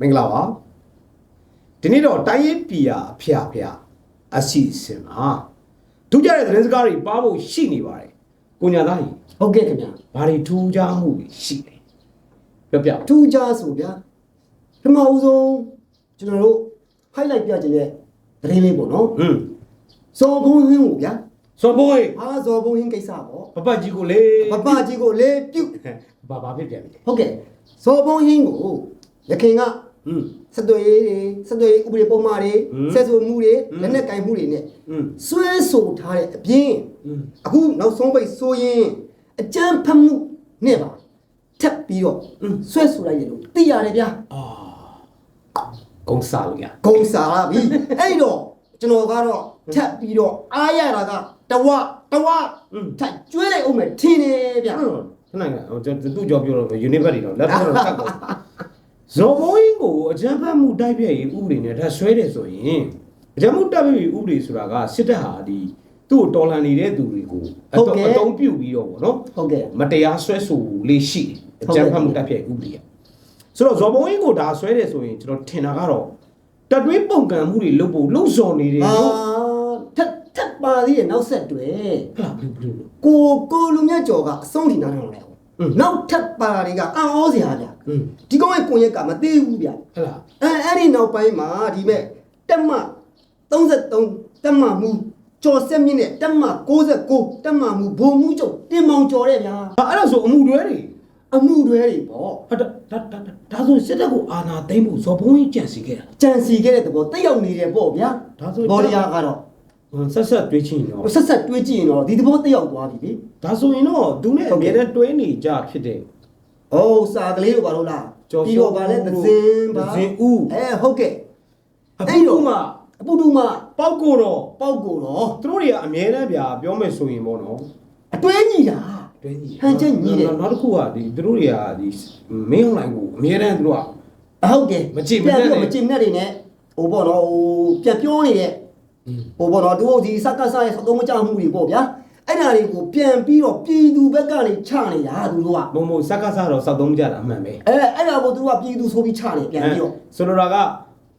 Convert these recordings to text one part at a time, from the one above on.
မင်္ဂလာပါဒီနေ့တော့တိုင်းရေးပြည်ရာအဖျားဖျားအစီအစဉ်ပါထူးခြားတဲ့သတင်းစကားတွေပါဖို့ရှိနေပါတယ်ကိုညာသားကြီးဟုတ်ကဲ့ခင်ဗျာဘာတွေထူးခြားမှုတွေရှိလဲပြောပြထူးခြားဆိုဗျာပထမဦးဆုံးကျွန်တော်တို့ highlight ပြခြင်းရဲ့သတင်းလေးပေါ့နော်ဟွန်းဇော်ဘုံဟင်းကိုဗျာစောဘိုးအာဇော်ဘုံဟင်းကိစ္စပေါ့ပပကြီးကိုလေပပကြီးကိုလေပြုတ်ဘာဘာဖြစ်ပြန်ပြီလဲဟုတ်ကဲ့ဇော်ဘုံဟင်းကိုရခင်က ဟွန်းစက်သွေးတွေစက်သွေးဥပဒေပုံမှားတွေဟွန်းဆက်ဆူမှုတွေဟွန်းလက်နက်ကင်မှုတွေနဲ့ဟွန်းဆွဲဆိုထားတဲ့အပြင်ဟွန်းအခုနောက်ဆုံးပိတ်ဆိုရင်အကြမ်းဖက်မှုနဲ့ပါထပ်ပြီးတော့ဆွဲဆိုလိုက်ရလို့သိရတယ်ဗျာအာကုန်းစားလို့ရဂုံစားလာပြီအဲ့တော့ကျွန်တော်ကတော့ထပ်ပြီးတော့အားရတာကတဝတဝထပ်ကျွေးလိုက်အောင်မယ်ထင်တယ်ဗျဟွန်းခဏကဟိုကျွန်တော်သူ့ကြောပြောတော့ယူနီဗတ်တွေတော့လက်တော့တက်ကုန် ဇော်မိုးကြီးကိုအကြမ်းဖက်မှုတိုက်ပြည့်ရေးဥပဒေနဲ့ထပ်ဆွဲတယ်ဆိုရင်အကြမ်းမှုတိုက်ပြည့်ရေးဥပဒေဆိုတာကစစ်တပ်ဟာဒီသူ့တော်လန်နေတဲ့သူတွေကိုအတော့အတုံးပြုတ်ပြီးတော့ဗောနော်ဟုတ်ကဲ့မတရားဆွဲဆိုလေးရှိအကြမ်းဖက်မှုတိုက်ပြည့်ဥပဒေကဆိုတော့ဇော်မိုးကြီးကိုဒါဆွဲတယ်ဆိုရင်ကျွန်တော်ထင်တာကတော့တက်တွင်းပုံကံမှုတွေလုပ်ဖို့လှုပ်ဆောင်နေတယ်လို့ထက်ထက်ပါသေးတယ်နောက်ဆက်တွဲဟုတ်လားဘလူးဘလူးကိုကိုလူမြတ်ကျော်ကအဆုံးထိနားထောင်လိုက်အောင်နောက်ထပ်ပါတွေကအာဟောစရာဗျာ ဒီကောင်ရဲ့ကိုရက်ကမသေးဘူးဗျဟဲ့လားအဲအဲ့ဒီနောက်ပိုင်းမှာဒီမဲ့တက်မ33တက်မမူကျော်ဆက်မြင့်နဲ့တက်မ69တက်မမူဘုံမူကျော်တင်မောင်ကျော်တဲ့ဗျာဟာအဲ့ဒါဆိုအမှုတွဲတွေအမှုတွေတွေပေါ့ဟာဒါဒါဒါဒါဒါဆိုစစ်တပ်ကိုအာဏာသိမ်းဖို့ဇော်ဘုံကြီးကြံစီခဲ့တာကြံစီခဲ့တဲ့သဘောတက်ရောက်နေတယ်ပေါ့ဗျာဒါဆိုဘော်ရီယာကတော့ဟမ်ဆက်ဆက်တွေးချင်းတော့ဆက်ဆက်တွေးကြည့်ရင်တော့ဒီသဘောတက်ရောက်သွားပြီလေဒါဆိုရင်တော့သူနဲ့အမြဲတမ်းတွဲနေကြဖြစ်တဲ့။ အိုးစာကလေးတို့ဘာလို့လားကျော်ပြီးတော့ဗာလဲစိုးသဇင်ပါသဇင်ဦးအဲဟုတ်ကဲ့အအဲ့ပူတော့မှာအပုတုမပောက်ကိုတော့ပေါက်ကိုတော့သူတို့တွေကအမြဲတမ်းဗျာပြောမယ်ဆိုရင်ပေါ့နော်အတွဲညီတာတွဲကြီးဟန်ချက်ညီတယ်နောက်တစ်ခုကဒီသူတို့တွေကဒီမင်းအွန်လိုင်းကိုအမြဲတမ်းသူတို့ကအဟုတ်တယ်မကြည့်မနဲ့ပြန်ပြီးတော့မကြည့်မနဲ့တွေနဲ့ဟိုပေါ့နော်ဟိုပြန်ပြောနေတဲ့ဟိုပေါ့နော်တို့ဒီစက္ကဆာရဲ့သုံးမကြမှုတွေပေါ့ဗျာ အဲ့ဒါတွေကိုပြန်ပြီးတော့ပြည်သူဘက်ကနေချနေတာသူတို့ကမုံမုံစက္ကစတော့စောက်သုံးကြတာအမှန်ပဲအဲအဲ့ဒါကိုသူတို့ကပြည်သူဆိုပြီးချနေပြန်ပြီးတော့ဆိုလိုတာက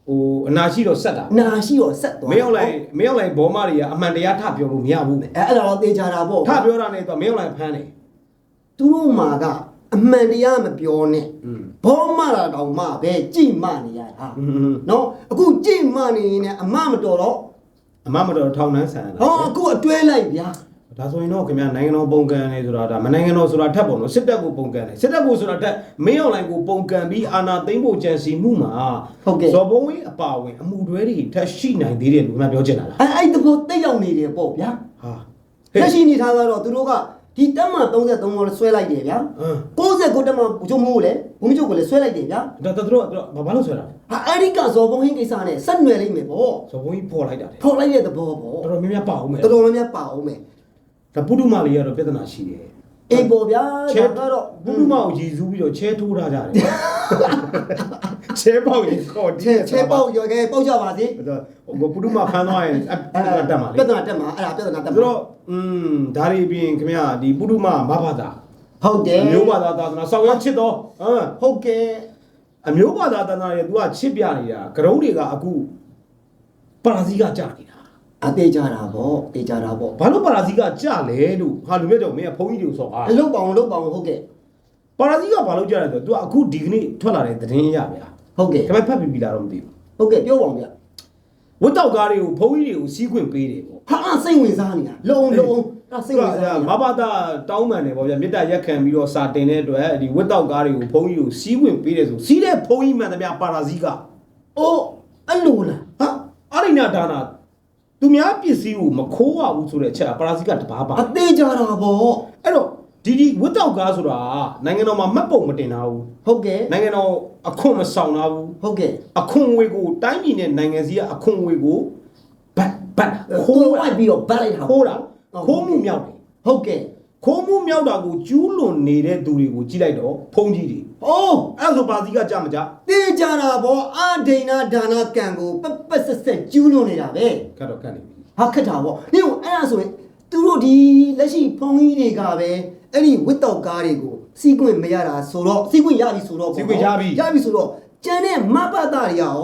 ဟိုအနာရှိတော့ဆက်တာနာရှိတော့ဆက်သွားမင်းအောင်လိုက်မင်းအောင်လိုက်ဘောမတွေကအမှန်တရားထပြောလို့မရဘူးအဲအဲ့ဒါတော့သေချာတာပေါ့ထပြောတာနဲ့တော့မင်းအောင်လိုက်ဖမ်းတယ်သူတို့မှာကအမှန်တရားမပြောနဲ့ဘောမတာတောင်မှပဲကြိမနေရတာနော်အခုကြိမနေရင်လည်းအမမတော်တော့အမမတော်ထောင်နှန်းဆန်ရတာဟောအခုအတွဲလိုက်ဗျာ ဒါဆိုရင်တော့ခင်ဗျာနိုင်ငံတော်ပုံကန်နေဆိုတာဒါမနိုင်ငံတော်ဆိုတာထက်ပေါ့နော်စစ်တပ်ကိုပုံကန်တယ်စစ်တပ်ကိုဆိုတာထက်မင်းအွန်လိုင်းကိုပုံကန်ပြီးအာဏာသိမ်းဖို့ကြံစီမှုမှာဟုတ်ကဲ့ဇော်ဘုံဝင်းအပါဝင်အမှုတွဲတွေထက်ရှိနိုင်သေးတယ်လို့ခင်ဗျာပြောချင်တာလားအဲအဲ့ဒီဘောတက်ရောက်နေတယ်ပေါ့ဗျာဟာဟဲ့လက်ရှိအနေထားကတော့သူတို့ကဒီတက်မ33ကိုဆွဲလိုက်တယ်ဗျာအင်း69တက်မဘုချုပ်မိုးကိုလည်းဘုံချုပ်ကိုလည်းဆွဲလိုက်တယ်ဗျာဒါတို့တို့တို့ဘာဘာလို့ဆွဲတာလဲဟာအဲ့ဒီကဇော်ဘုံဟင်းကိစ္စနဲ့ဆက်နွယ်လိမ့်မယ်ပေါ့ဇော်ဘုံကြီးပေါ်လိုက်တာလေဖော်လိုက်တဲ့သဘောပေါ့တော်တော်များများပါအောင်မယ်တော်တော်များများပါအောင်မယ် ဒါပုဒုမလေးကတော့ပြဿနာရှိတယ် အေးပေါ့ဗျာ ချဲ ဒါကတော့ ပုဒုမကိုရည်စူးပြီးတော့ချဲထိုးထားကြတယ်ချဲပေါက်ရင်ခေါ် ချဲချဲပေါက်ရော်ခဲပေါက်ကြပါစေ ဟိုပုဒုမဖမ်းသွားရင်အပြဿနာတက်မှာလေ ပြဿနာတက်မှာအဲ့ဒါပြဿနာတက်မှာ ဆိုတော့อืมဒါတွေပြင်ခင်ဗျာဒီပုဒုမမဘာသာ ဟုတ်တယ် အမျိုးဘာသာသာသနာဆောင်ရချစ်တော့ဟမ် ဟုတ်ကဲ့ အမျိုးဘာသာသာသနာတွေ तू ကချစ်ပြနေတာကရုံးတွေကအခုပါရာဇီကကြာနေတာ အသေးကြတာပေါ့သေးကြတာပေါ့ဘာလို့ပါရာဇီကကြာလဲလို့ဟာလူမြတ်ကြောင့်မင်းကဘုန်းကြီးတွေကိုဆိုအားအလုတ်ပေါအောင်လုတ်ပေါအောင်ဟုတ်ကဲ့ပါရာဇီကဘာလို့ကြာလဲဆိုတော့ तू အခုဒီကနေ့ထွက်လာတဲ့သတင်းရဗျာဟုတ်ကဲ့ခင်ဗျဖတ်ပြီးပြီလားတော့မသိဘူးဟုတ်ကဲ့ပြောပါအောင်ဗျဝတ်တောက်ကားတွေကိုဘုန်းကြီးတွေကိုစီးခွင့်ပေးတယ်ပေါ့ဟာအစိတ်ဝင်စားနေတာလုံလုံအဲ့စိတ်ဝင်စားမနေတာဘာသာတောင်းပန်တယ်ပေါ့ဗျာမေတ္တာရက်ခံပြီးတော့စာတင်တဲ့အတွက်ဒီဝတ်တောက်ကားတွေကိုဘုန်းကြီးကိုစီးခွင့်ပေးတယ်ဆိုစီးတဲ့ဘုန်းကြီးမှန်သမျှပါရာဇီကအိုးအဲ့လိုလားဟာအရိနာဒါနာ သူများပစ္စည်းကိုမခိုးရဘူးဆိုတဲ့အချက်ကပါရာဇီကတဘာပါအသေးကြတာပေါ့အဲ့တော့ဒီဒီဝတ်တောက်ကားဆိုတာနိုင်ငံတော်မှာမှတ်ပုံမတင်တာဘူးဟုတ်ကဲ့နိုင်ငံတော်အခွန်မဆောင်တာဘူးဟုတ်ကဲ့အခွန်ငွေကိုတိုင်းပြည်နဲ့နိုင်ငံစည်းကအခွန်ငွေကိုဘတ်ဘတ်ခိုးခိုးလိုက်ပြီးတော့ဗတ်လိုက်တာခိုးတာခိုးမှုမြောက်တယ်ဟုတ်ကဲ့ခိုးမှုမြောက်တာကိုကျူးလွန်နေတဲ့သူတွေကိုကြည့်လိုက်တော့ဖုန်ကြီးတွေ အိုးအဲ့ဒါဆိုပါစီကကြမကြသေးကြတာပေါ့အာဒိနာဒါနာကံကိုပက်ပက်ဆက်ဆက်ကျူးလွန်နေတာပဲကတ်တော့ကတ်နေပြီဟာခက်တာပေါ့နေကိုအဲ့ဒါဆိုရင်သူတို့ဒီလက်ရှိဖုန်းကြီးတွေကပဲအဲ့ဒီဝစ်တောက်ကားတွေကိုစီးခွင့်မရတာဆိုတော့စီးခွင့်ရပြီဆိုတော့ပေါ့စီးခွင့်ရပြီ ရပြီဆိုတော့ကျန်တဲ့မဘတာတွေရော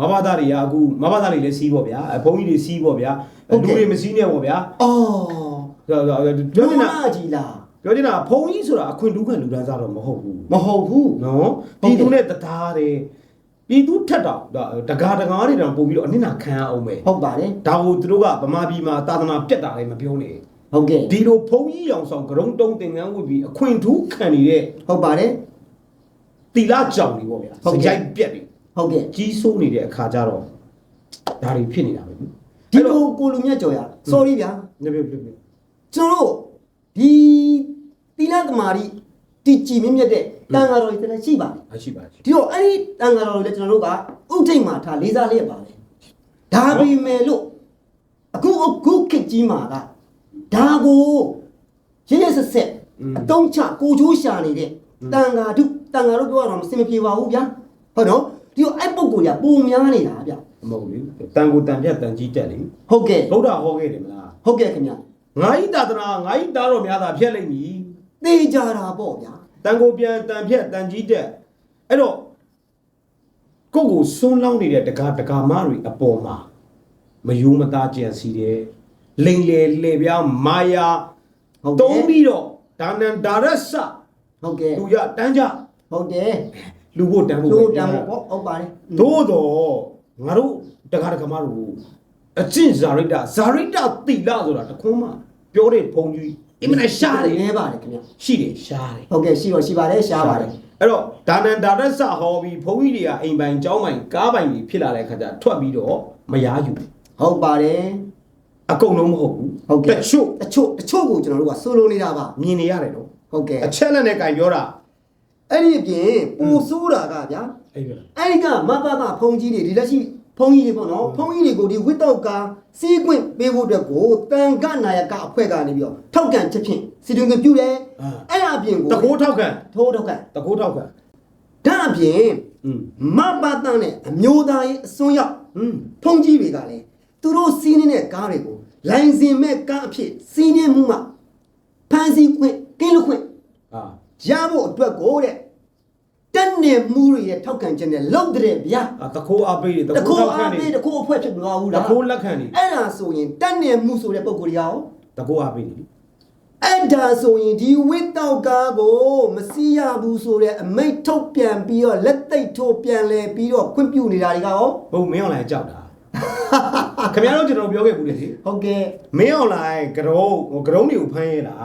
မဘာသားတွေကအခုမဘာသားတွေလည်းစီးပေါ့ဗျာအဘုန်းကြီးတွေစီးပေါ့ဗျာဟုတ်ကဲ့လူတွေမစီးနဲ့ပေါ့ဗျာအော်ပြောပြောပြောပြောချချင်င်တာတာကြီးလား ပြောချင်တာဘုန်းကြီးဆိုတာအခွင့်တူးခံလူသားစားတော့မဟုတ်ဘူးမဟုတ်ဘူးနော်ဟုတ်ပြည်ကဲ့သူနဲ့တသားတယ်ပြည်သူထက်တော့ဒါတကားတကားတွေတောင်ပို့ပြီးတော့အနစ်နာခံရအောင်ပဲဟုတ်ပါတယ်ဒါကိုသူတို့ကဗမာပြည်မှာသာသနာပြတ်တာလည်းမပြောနဲ့ဟုတ်ကဲ့ဒီလိုဘုန်းကြီးရောင်ဆောင်ဂရုံတုံးတင်ငန်းဝတ်ပြီးအခွင့်ထူးခံနေတဲ့ဟုတ်ပါတယ်တီလာကြောင်တွေပေါ့ဗျာဟုတ်စကဲ့ကြိုက်ပြက်တွေဟုတ်ကဲ့ကြီးစိုးနေတဲ့အခါကျတော့ဒါတွေဖြစ်နေတာပဲဒီဒီလိုကိုလူမြတ်ကြော်ရ sorry ဗျာနေပြပြပြကျွန်တော်တို့ဒီ သီလသမာဓိတည်ကြည်မြင့်မြတ်တဲ့တန်ဃာတော်တွေတည်းရှိပါတယ်အရှိပါရှိဒီတော့အဲ့ဒီတန်ဃာတော်တွေလည်းကျွန်တော်တို့ကဥထိတ်မှာထားလေးစားလျက်ပါပဲဒါပေမဲ့လို့အခုအခုခေတ်ကြီးမှာကဒါကိုရရဆက်ဆက်အတုံးချကိုချိုးရှာနေတဲ့တန်ဃာတို့တန်ဃာတို့ပြောရတော့မစင်မပြေပါဘူးဗျာဟုတ်နော်ဒီတော့အဲ့ပုံကိုရပုံများနေတာဗျာမဟုတ်ဘူးတန်ကိုတန်ပြတ်တန်ကြီးတက်လေဟုတ်ကဲ့ဗုဒ္ဓဟောခဲ့တယ်မလားဟုတ်ကဲ့ခင်ဗျာငါဤသာသနာငါဤသားတော်များသာဖြတ်လိုက်မည် သိကြတာပေါ့ဗျာတန်ကိုပြန်တန်ဖြတ်တန်ကြီးတက်အဲ့တော့ကိုယ့်ကိုစွန်းလောင်းနေတဲ့တကားတကားမတွေအပေါ်မှာမယိုးမသားကြံစီတယ်လိန်လေလေပြားမာယာဟုတ်တုံးကဲ့ပြီးတော့ဒါနန္ဒါရဆဟုတ်ကဲ့လူရတန်းကြဟုတ်တယ်လူဖို့တန်းဖို့လို့ပဲတမ်းပြောပေါ့ဟုတ်ပါတယ်သို့တော့ငါတို့တကားတကားမတို့အကျင့်ဇာရိတဇာရိတတိလဆိုတာတခွန်းမှပြောတဲ့ဘုံကြီး အင်မတန်ရှားတယ်နဲပါတယ်ခင်ဗျာရှိတယ်ရှားတယ်ဟုတ်ကဲ့ရှိတော့ရှိပါတယ်ရှားပါတယ်အဲ့တော့ဒါနန္ဒါရဆဟောပြီးဘုန်းကြီးတွေကအိမ်ပိုင်ကျောင်းပိုင်ကားပိုင်ကြီးဖြစ်လာတဲ့ခါကျထွက်ပြီးတော့မရယူဘူးဟုတ်ပါတယ်အကုန်လုံးမဟုတ်ဘူးဟုတ်ကဲ့တချို့တချို့တချို့ကိုကျွန်တော်တို့ကဆိုလိုနေတာပါမြင်နေရတယ်နော်ဟုတ်ကဲ့အချက်လက်နဲ့ကြင်ပြောတာအဲ့ဒီအပြင်ပူဆိုးတာကဗျာအဲ့ဒီလားအဲ့ဒီကမဘဘဖုန်ကြီးတွေဒီလက်ရှိ ဘုန်းကြီးတွေပေါ့နော်ဘုန်းကြီးတွေကိုဒီဝိတောက်ကစီးခွင့်ပေးဖို့အတွက်ကိုတန်ခနာယကအဖွဲ့ကနေပြီးတော့ထောက်ခံချက်ဖြင့်စီတွင်ခွင့်ပြုတယ်အဲ့ဒါအပြင်ကိုတကိုးထောက်ခံထိုးထောက်ခံတကိုးထောက်ခံဒါအပြင်မပါတန်နဲ့အမျိုးသားရေးအစွန်းရောက်ဘုန်းကြီးတွေကလည်းသူတို့စီးနေတဲ့ကားတွေကိုလိုင်စင်မဲ့ကားအဖြစ်စီးနေမှုမှဖန်စီခွင့်ကိလခွင့်ရဖို့အတွက်ကိုတဲ့ တက်နေမှုတွေရဲ့ထောက်ခံချက်နဲ့လောက်တဲ့ဗျာအာတကိုးအပေးတယ်တတကိုးခိုးထောက်ခံအားနေပေးတခိုးအဖွဲ့ဖြစ်မသွားဘူးတလားကိုးလက်ခံနေအဲ့ဒါဆိုရင်တက်နေမှုဆိုတဲ့ပုံကိုယ်ရောတကိုးအပေးနေအဲ့ဒါဆိုရင်ဒီဝိတောက်ကားကိုမစီးရဘူးဆိုတဲ့အမိတ်ထုတ်ပြန်ပြီးတော့လက်သိပ်ထိုးပြန်လဲပြီးတော့ခွင့်ပြုနေတာတွေကရောဟုတ်မင်းအွန်လိုင်းကြောက်တာ ခင်ဗျားတို့ကျွန်တော်ပြောခဲ့ဘူးလေဟုတ်ကဲ့မင်းအွန်လိုင်းကရုံးကရုံးတွေကိုဖမ်းရဲတာ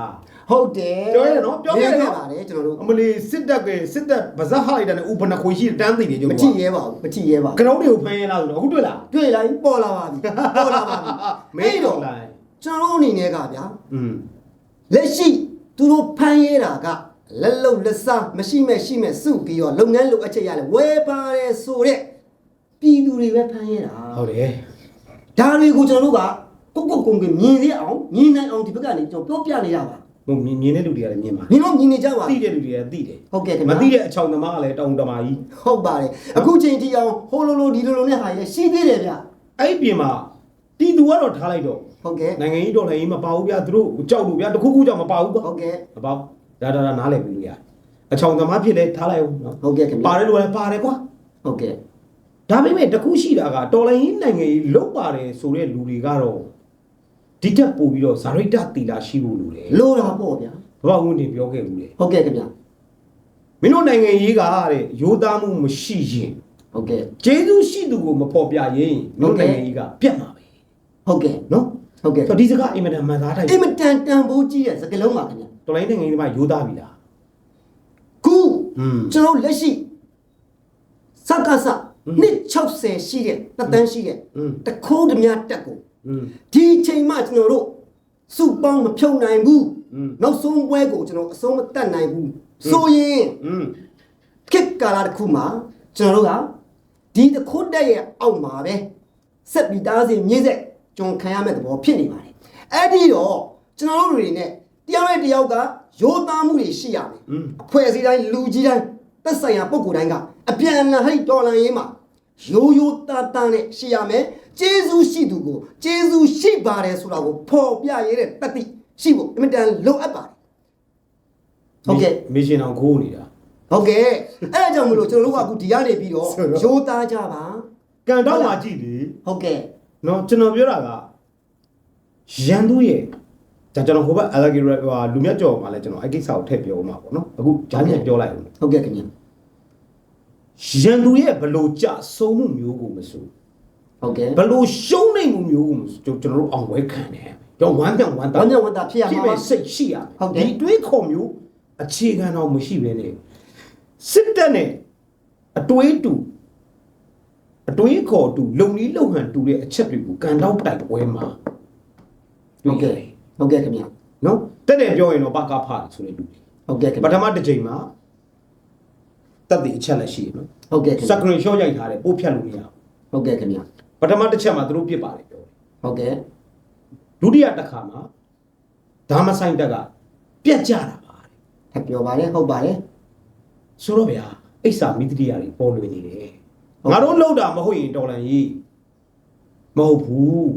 ဟုတ်တယ်ပြောရတယ်နော်ပြောခဲ့တယ်နော်ပါတယ်ကျွန်တော်တို့အမလီစစ်တပ်ကစစ်တပ်ဗဇက်ဟလိုက်တာနဲ့ဥပနခွေရှိတန်းသိတယ်ကျုပ်မကကြည့်ရဲပါဘူးမကြည့်ရဲပါကဘူးရုံးတွေကိုဖမ်းရဲလားဆိုတော့အခုတွေ့လားတွေ့လိုက်ပေါ်လာပါပြီပေါ်လာပါပြီမင်းအွတော့န်လိုင်းကျွန်တော်တို့အနေနဲ့ကဗျာอืมလက်ရှိသူတို့ဖမ်းရဲတာကလက်လုံလက်စားမရှိမဲ့ရှိမဲ့စုပြီးတော့လုပ်ငန်းလုပ်အချက်ရလဲဝယ်ပါတယ်ဆိုတဲ့ပြည်သူတွေပဲဖမ်းရဲတာဟုတ်တယ် ဒါတွေကိုကျွန်တော်တို့ကကိုကိုကုံကမြင်ရအောင်မြင်နိုင်အောင်ဒီဘက်ကနေကျွန်တော်ပြောပြနေတာပါဟိုမြင်မြင်တဲ့လူတွေကလည်းမြင်ပါမြင်တော့မြင်နေကြပါသိတဲ့လူတွေကသိတယ်ဟုတ်ကဲ့ခင်မဗျာသိတဲ့အချောင်သမားကလည်းတောင်တမာကြီးဟုတ်ပါတယ်အခုချိန်ထိအောင်ဟိုလိုလိုဒီလိုလိုနဲ့ဟာရရှိသေးတယ်ဗျအဲ့ဒီပြင်မှာတီသူကတော့ထားလိုက်တော့ဟုတ်ကဲ့နိုင်ငံရေးတော်လှန်ရေးမပါဘူးဗျာသူတို့ကြောက်လို့ဗျာတခုခုကြောင့်မပါဘူးပေါ့ဟုတ်ကဲ့မပါဘူးဒါဒါဒါနားလည်ပြီလို့ရတယ်အချောင်သမားဖြစ်လဲထားလိုက်အောင်နော်ဟုတ်ကဲ့ခင်ဗျာပါတယ်လို့လည်းပါတယ်ကွာဟုတ်ကဲ့ ဒါပေမဲ့တခုရှိတာကတော်လိုင်းရင်နိုင်ငံကြီးလုတ်ပါတယ်ဆိုတဲ့လူတွေကတော့ဒီတက်ပို့ပြီးတော့ဇာရိတတီလာရှိဖို့လိုတယ်လိုတာပေါ့ဗျာဘာဝင်နေပြောခဲ့ဘူးလေဟုတ်ကဲ့ခင်ဗျာမင်းတို့နိုင်ငံကြီးကတဲ့ရိုးသားမှုမရှိရင်ဟုတ်ကဲ့ကျေးဇူးရှိသူကိုမပေါ်ပြရင်မင်းတို့နိုင်ငံကြီးကပြတ်မှာပဲဟုတ်ကဲ့နော်ဟုတ်ကဲ့ဆိုတော့ဒီစကားအင်မတန်မှန်သားတိုင်းအင်မတန်တန်ဖိုးကြီးရဲ့စကားလုံးပါခင်ဗျာတော်လိုင်းနိုင်ငံကြီးကရိုးသားပြီလားခုကျွန်တော်လက်ရှိစက္ကစ နှစ်60ရှိတဲ့တသန်းရှိတဲ့တခိုးဓမြတက်ကိုဒီချိန်မှကျွန်တော်တို့စုပေါင်းမဖြုတ်နိုင်ဘူးနောက်ဆုံးပွဲကိုကျွန်တော်အဆုံးမတတ်နိုင်ဘူးဆိုရင်ခက်ကာလာတစ်ခုမှာကျွန်တော်တို့ကဒီတခိုးတက်ရဲ့အောက်မှာပဲဆက်ပြီးတားစီမြည့်ဆက်ကျွန်ခံရမယ့်သဘောဖြစ်နေပါတယ်အဲ့ဒီတော့ကျွန်တော်တို့တွေနဲ့တယောက်နဲ့တယောက်ကရိုးသားမှုတွေရှိရမယ်အဖွဲ့အစည်းတိုင်းလူကြီးတိုင်းသက်ဆိုင်ရာပုံကိုယ်တိုင်းက အပြန်အလှန်ဟိတ်တော်လန်ရေးမှာရိုးရိုးသားသားနဲ့ရှိရမယ်ကျေးဇူးရှိသူကိုကျေးဇူးရှိပါတယ်ဆိုတာကိုဖော်ပြရတဲ့တတိရှိဖို့အင်မတန်လိုအပ်ပါတယ်ဟုတ်ကဲ့မစ်ရှင်အောင်ခိုးနေတာဟုတ်ကဲ့အဲ့ဒါကြောင့်မလို့ကျွန်တော်တို့ကအခုဒီကနေပြီးတော့ဆိုတော့ရိုးသားကြပါကန်တော့မှကြည့်လေဟုတ်ကဲ့နော်ကျွန်တော်ပြောတာကရန်သူရဲ့ဒါကျွန်တော်ဟိုဘက်အလာဂီရဟိုလူမြတ်ကျော်မှာလဲကျွန်တော်အဲ့ကိစ္စကိုထည့်ပြောမှာပေါ့နော်အခုဂျားပြန်ပြောလိုက်ဦးမယ်ဟုတ်ကဲ့ခင်ဗျာ ရန်သူရဲ့ဘလို့ကြဆုံးမှုမျိုးကိုမဆိုဟုတ်ကဲ့ဘလို့ရှုံးနိုင်မှုမျိုးကိုမဆိုကျွန်တော်တို့အောင်ဝဲခံတယ်ကျွန်တော်ဝမ်းပြန်ဝမ်းဝသာမ်းမြောက်ဝမ်းသာဖြစ်ရဖြစ်မှာမဲ့ပါစိတ်ရှိရဟုတ်တယ်ဒီတွေးခေါ်မျိုးအခြေခံတော့မရှိဘဲနဲ့စစ်တပ်နဲ့အတွေးတူအတွေးခေါ်တူလုံနီးလုံဟန်တူတဲ့အချက်တွေကိုကန်တော့တိုက်ပွဲမှာဟုတ်ကဲ့ဟုတ်ကဲ့ခင်ဗျာနော်တက်တယ်ပြောရင်တော့ပါကဖားဆိုတဲ့လူတွေဟုတ်ကဲ့ခင်ပဗျာထမတစ်ချိန်မှာ တက်တဲ့အချက်လက်ရှိတယ်နော်ဟုတ်ကဲ့ခင်စဗျာကရင်ရှော့ရိုက်ထားတယ်ပို့ဖြတ်လို့မရဘူးဟုတ်ကဲ့ခင်ဗျာပထမတစ်ချက်မှာသူတို့ပြစ်ပါတယ်ပြောတယ်ဟုတ်ကဲ့ဒုတိယတစ်ခါမှာဒါမဆိုင်တက်ကပြက်ကြတာပါတဲ့ထပ်ပြောပါတယ်ဟုတ်ပါတယ် ဆိုတော့ဗျာအိဆာမိတ္တိယာတွေပေါ်လွင်နေတယ်ငါတို့လှုပ်တာမဟုတ်ရင်တော်လန်ကြီးမဟုတ်ဘူး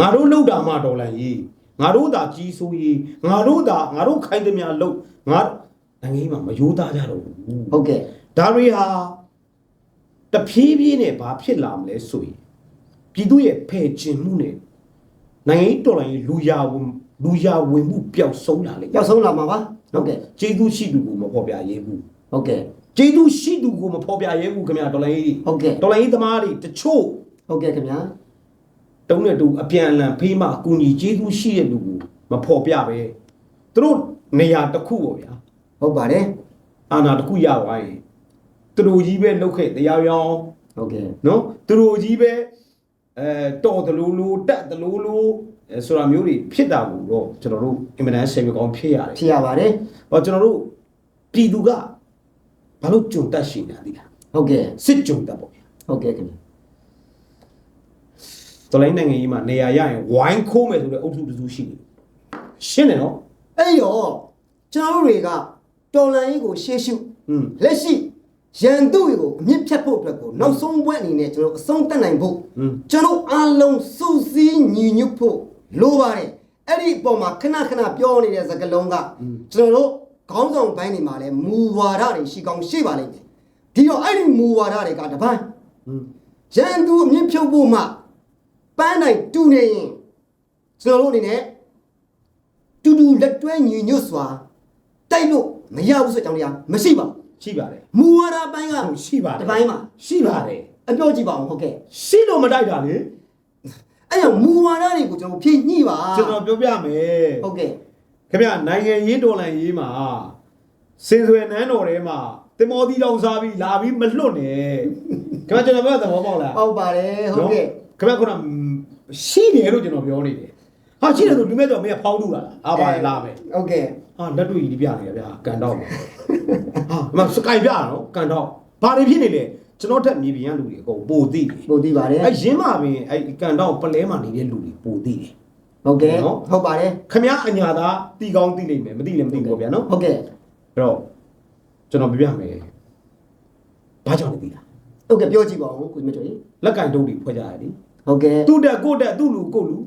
ငါတို့လှုပ်တာမှတော်လန်ကြီးငါတို့သာကြီးစိုးကြီးငါတို့သာငါတို့ခိုင်းသမျှလှုပ်ငါနိုင်ငံကြီးမှာမယိုးသားကြတော့ဘူး ဟုတ်ကဲ့ ဒါတွေဟာတဖြည်းဖြည်းနဲ့ဘာဖြစ်လာမလဲဆိုရင်ပြည်သူရဲ့ဖယ်ကျင်မှုနဲ့နိုင်ငံရေးတော်လှန်ရေးလူရဝင်လူရဝင်မှုပျောက်ဆုံးလာလေရောက်ဆုံးလာမှာပါဟုတ်ကဲ့ကျေးဇူးရှိသူကိုမဖော်ပြရဲဘူးဟုတ်ကဲ့ကျေးဇူးရှိသူကိုမဖော်ပြရဲဘူးခင်ဗျာတော်လှန်ရေးဟုတ်ကဲ့တော်လှန်ရေးသမားတွေတချို့ဟုတ်ကဲ့ခင်ဗျာတုံးတဲ့တူအပြန်အလှန်ဖေးမအကူညီကျေးဇူးရှိတဲ့လူကိုမဖော်ပြပဲသူတို့နေရာတစ်ခုပေါ့ဗျာဟုတ်ပါတယ်အာဏာတစ်ခုရသွားရင် သူတို့ကြီးပဲလှုပ်ခဲ့တရားရောင်းဟုတ်ကဲ့နော်သူတို့ကြီးပဲအဲတော်တလူလူတက်တလူလူအဲဆိုတာမျိုးတွေဖြစ်တာကိုတော့ကျွန်တော်တို့အင်မတန်ဆယ်မြေကောင်းဖြစ်ရတယ်ဖြစ်ရပါတယ်။ဟောကျွန်တော်တို့ပြည်သူကဘာလို့ကြုံတက်ရှိနေတာဒီလားဟုတ်ကဲ့စစ်ကြုံတက်ပေါ့ဗျာဟုတ်ကဲ့ခင်ဗျာ။တော်လိုင်းနိုင်ငံကြီးမှာနေရာရရင်ဝိုင်းခိုးမယ်ဆိုတဲ့အုပ်စုတစ်စုရှိတယ်။ရှင်းတယ်နော်အဲ့တော့ကျွန်တော်တို့တွေကတော်လန်ရေးကိုရှေ့ရှု။อืมလက်ရှိ ရန်သူကိုအမြင့်ဖြတ်ဖို့အတွက်ကိုနောက်ဆုံးဘွဲ့အနေနဲ့ကျွန်တော်အဆုံးတက်နိုင်ဖို့ကျွန်တော်အားလုံးစုစည်းညီညွတ်ဖို့လိုပါတယ်အဲ့ဒီအပေါ်မှာခဏခဏပြောနေတဲ့စကားလုံးကကျွန်တော်တို့ခေါင်းဆောင်ပိုင်းတွေမှာလည်းမူဝါဒတွေရှိကောင်းရှိပါလိမ့်မယ်ဒီတော့အဲ့ဒီမူဝါဒတွေကတပိုင်းရန်သူအမြင့်ဖြုတ်ဖို့မှပန်းတိုင်းတူနေရင်ကျွန်တော်တို့အနေနဲ့တူတူလက်တွဲညီညွတ်စွာတိုက်လို့မရဘူးဆိုတဲ့အကြောင်းတရားမရှိပါဘူး ရှိပါတယ်မူဝါဒပိုင်းကဟုတ်ရှိပါတယ်ဒီပိုင်းမှာရှိပါတယ်အပြောကြည့်ပါအောင်ဟုတ်ကဲ့ရှိတော့မတိုက်တာလေအဲ့ကြောင့်မူဝါဒတွေကိုကျွန်တော်ဖြည့်ညှိပါကျွန်တော်ပြောပြမယ်ဟုတ်ကဲ့ခင်ဗျနိုင်ငံရေးတော်လှန်ရေးမှာစင်စွယ်နန်းတော်ထဲမှာတင်မောသီတောင်စားပြီးလာပြီးမလွတ်နဲ့ခင်ဗျကျွန်တော်ပြောတဲ့သဘောပေါက်လားဟုတ်ပါတယ်ဟုတ်ကဲ့ခင်ဗျခုနရှိတယ်လို့ကျွန်တော်ပြောနေတယ် ဟာရှိတယ်ဆိုလူမဲ့တော့မင်းကဖောင်းတူတာလားအာပါလာမယ်ဟုတ်ကဲ့ဟာလက်တွေ့ကြီးပြနေတယ်ဗျာကန်တော့မယ်ဟာမစကိုင်ပြနော်ကန်တော့ဘာတွေဖြစ်နေလဲကျွန်တော်တက်မြေပြင်ကလူတွေအကုန်ပိုသိတယ်ပို့သိပါတယ်အဲရင်းမာပင်အဲကန်တော့ပလဲမှာနေတဲ့လူတွေပိုသိတယ်ဟုတ်ကဲ့နော်ဟုတ်ပါတယ်ခမအညာသားတီကောင်းသိလိမ့်မယ်မသိလည်းမသိဘူးပေါ့ဗျာနော်ဟုတ်ကဲ့အဲ့တော့ကျွန်တော်ပြပြမယ်ဘာကြောင့်လဲသိလားဟုတ်ကဲ့ပြောကြည့်ပါဦးကိုကြီးမကျော်ကြီးလက်ကင်တုပ်တွေဖွဲ့ကြရတယ်ဟုတ်ကဲ့သူ့တက်ကိုယ့်တက်သူ့လူကိုယ့်လူဟုတ်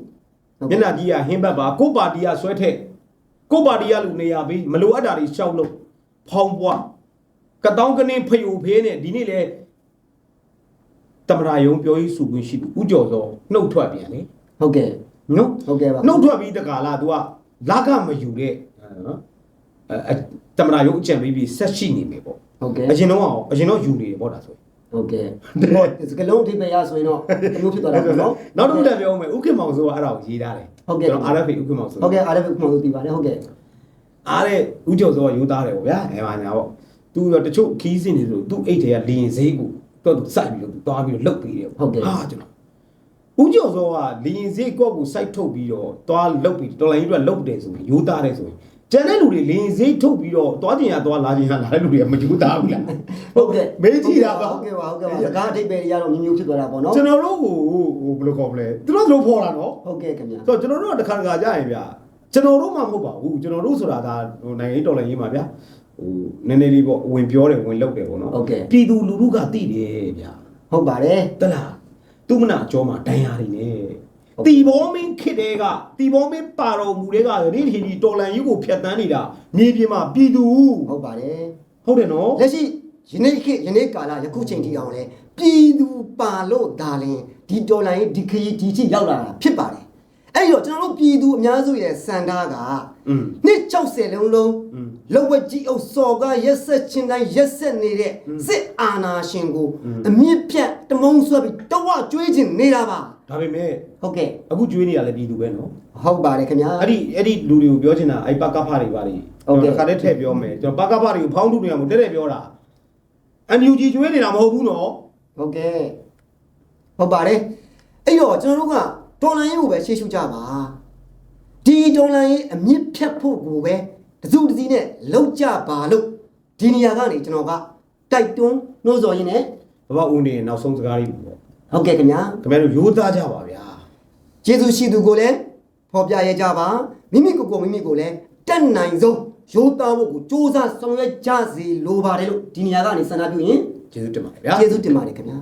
မျကဲ့က်နှာကြီးကဟင်းဘက်ပါကိုယ့်ပါတီကဆွဲထက်ကိုယ့်ပါတီကလူနေရပြီးမလိုအပ်တာတွေရှောက်လို့ဖောင်းပွားကတောင်းကနင်းဖယိုဖေးနဲ့ဒီနေ့လေတမရာယုံပြောရေးဆိုခွင့်ရှိသူဥကြော်စောနှုတ်ထွက်ပြန်လေဟုတ်ကဲ့နော်ဟုတ်ကဲ့ပါနှုတ်ထွက်ပြီးတကာလာ तू ကလာကမယူတဲ့နော်အဲတမရာယုံအကြံပေးပြီးဆက်ရှိနေမယ်ပေါ့ဟုတ်ကဲ့အရင်တော့အောင်အရင်တော့ယူနေတယ်ပေါ့ဒါဆိုရင် ဟုတ်ကဲ့စကလုံးအထိပ်ပဲရဆိုရင်တော့အမျိုးဖြစ်သွားတာပေါ့နော်နောက်တစ်ခုတည်းပြောမယ်ဥက္ကမောင်ဆိုကအဲ့ဒါကိုရေးထားတယ်ဟုတ်ကဲ့ကျွန်တော် RFA ဥက္ကမောင်ဆိုဟုတ်ကဲ့အားလည်းခုမှလို့ပြီးပါတယ်ဟုတ်ကဲ့အားတဲ့ဥကျော်စောကယူသားတယ်ပေါ့ဗျာအဲမှာညာပေါ့သူတော့တချို့ခီးစင်နေဆိုသူ့အိတ်တွေကလင်းစည်းကိုတော့သူစိုက်ပြီးတော့သူသွားပြီးတော့လှုပ်ပြီးတယ်ဟာကျွန်တော်ဥကျော်စောကလင်းစည်းကိုယ့်ကိုစိုက်ထုတ်ပြီးတော့သွားလှုပ်ပြီးတော်လိုင်းကြီးတို့ကလှုပ်တယ်ဆိုရင်ယူသားတယ်ဆိုရင် ကျန်တဲ့လူတွေလင်းစည်းထုတ်ပြီးတော့သွားကျင်ရသွားလာကျင်ရလာတဲ့လူတွေကမယူသားဘူးလားဟုတ်ကဲ့မေးကြည့်တာပါဟုတ်ကဲ့ပါဟုတ်ကဲ့ပါစကားအထိပ်ပဲရတော့မျိုးမျိုးဖြစ်သွားတာပေါ့နော်ကျွန်တော်တို့ဟိုဟိုဘယ်လိုခေါ်မလဲသူတို့တို့ဖော်တာနော်ဟုတ်ကဲ့ခင်ဗျာဆိုတော့ကျွန်တော်တို့ကတစ်ခါတစ်ခါကြာရင်ဗျာကျွန်တော်တို့မှမဟုတ်ပါဘူးကျွန်တော်တို့ဆိုတာဒါဟိုနိုင်ငံရေးတော်လှန်ရေးမှာဗျာဟိုနည်းနည်းလေးပေါ့ဝင်ပြောတယ်ဝင်လုပ်တယ်ပေါ့နော်ဟုတ်ကဲ့ပြည်သူလူထုကသိတယ်ဗျာဟုတ်ပါတယ်တလားသူမနာအကျော်မှာဒဏ်ရာတွေနဲ့ဟု တီဘောမင်းခေတဲကတီဘောမင်းပါတော်မူတဲ့ကနေ့ဒီဒီတော်လန်ရေးကိုဖျက်ဆီးနေတာမြေပြင်မှာပြည်သူဟုတ်ပါတယ်ဟုတ်တယ်နော်လက်ရှိယနေ့ခေတ်ယနေ့ကာလယခုချိန်ထိအောင်လဲပြည်သူပါလို့ဒါလင်ဒီတော်လန်ရေးဒီခရီးဒီထိရောက်လာတာဖြစ်ပါတယ်အဲ့တော့ကျွန်တော်တို့ပြည်သူအများစုရဲ့စန္ဒာကနှစ်60လုံးလုံးလက်ဝက်ကြီးအုပ်စော်ကရက်ဆက်ချင်းတိုင်းရက်ဆက်နေတဲ့စစ်အာဏာရှင်ကိုအမြင့်ပြတ်တမုံဆွဲပြီးတဝကျွေးခြင်းနေတာပါ ဒါပေမဲ့ဟုတ်ကဲ့အခုကျွေးနေရလဲပြည်သူပဲနော်ဟုတ်ပါတယ်ခင်ဗျာအဲ့ဒီအဲ့ဒီလူတွေကိုပြောချင်တာအဲ့ပကဖတွေပါတွေဟုတ်ကဲ့ခါတည်းထည့်ပြောမယ်ကျွန်တော်ပကဖတွေကိုဖောင်းထုတ်နေရမို့တဲ့တဲ့ပြောတာအန်ယူဂျီကျွေးနေတာမဟုတ်ဘူးနော်ဟုတ်ကဲ့ဟုတ်ပါတယ်အဲ့တော့ကျွန်တော်တို့ကတော်လိုင်းရေးကိုပဲရှေ့ရှုကြပါဒီတော်လိုင်းရေးအမြင့်ဖြတ်ဖို့ကိုပဲတစုတစည်းနဲ့လောက်ကြပါလို့ဒီနေရာကနေကျွန်တော်ကတိုက်တွန်းနှိုးဆော်ရင်းနဲ့ဘဘဦးနေနောက်ဆုံးစကားလေးပေါ့ ဟုတ်ကဲ့ခင်ဗျာခင်ဗျားတို့ရိုးသားကြပါဗျာကျေးဇူးရှိသူကိုလည်းဖော်ပြရကြပါမိမိကိုယ်ကိုယ်မိမိကိုယ်လည်းတက်နိုင်ဆုံးရိုးသားဖို့ကိုစူးစမ်းဆောင်ရွက်ကြစီလိုပါတယ်လို့ဒီနေရာကနေဆန္ဒပြုရင်ကျေးဇူးတင်ပါတယ်ဗျာကျေးဇူးတင်ပါတယ်ခင်ဗျာ